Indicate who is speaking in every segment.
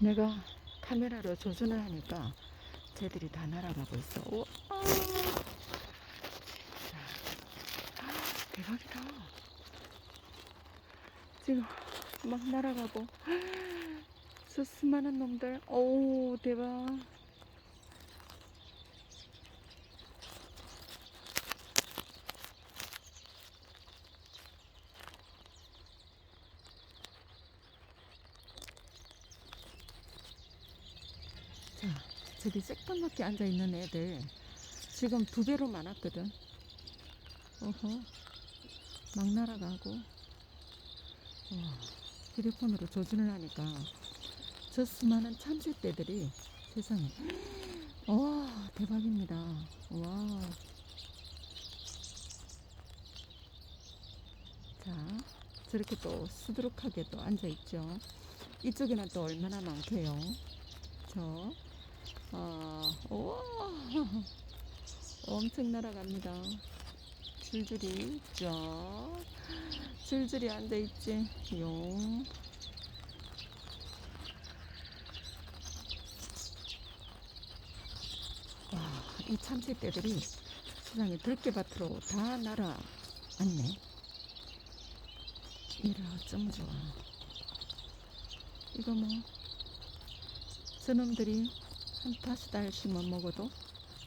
Speaker 1: 내가 카메라로 조준을 하니까 쟤들이 다 날아가고 있어. 우와. 진짜. 대박이다. 지금 막 날아가고. 저 수많은 놈들. 오, 대박. 자, 저기 새까맣게 앉아 있는 애들 지금 두 배로 많았거든. 어허, 막 날아가고. 와, 휴대폰으로 조준을 하니까 저 수많은 참새떼들이 세상에. 와, 대박입니다. 와. 자, 저렇게 또 수두룩하게 또 앉아있죠. 이쪽에는 또 얼마나 많게요. 저, 아, 우와. 엄청 날아갑니다. 줄줄이 쫙 줄줄이 앉아 있지. 용. 와, 이 참새떼들이 세상에 들깨밭으로 다 날아왔네. 이라 어쩜 좋아. 이거 뭐 저놈들이 한 다섯 알씩만 먹어도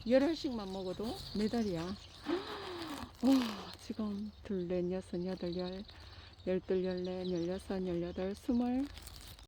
Speaker 1: 열 알씩만 먹어도 네 달이야. 와 지금 둘 넷 여섯 여덟 열 열둘 열넷 열여섯 열여덟 스물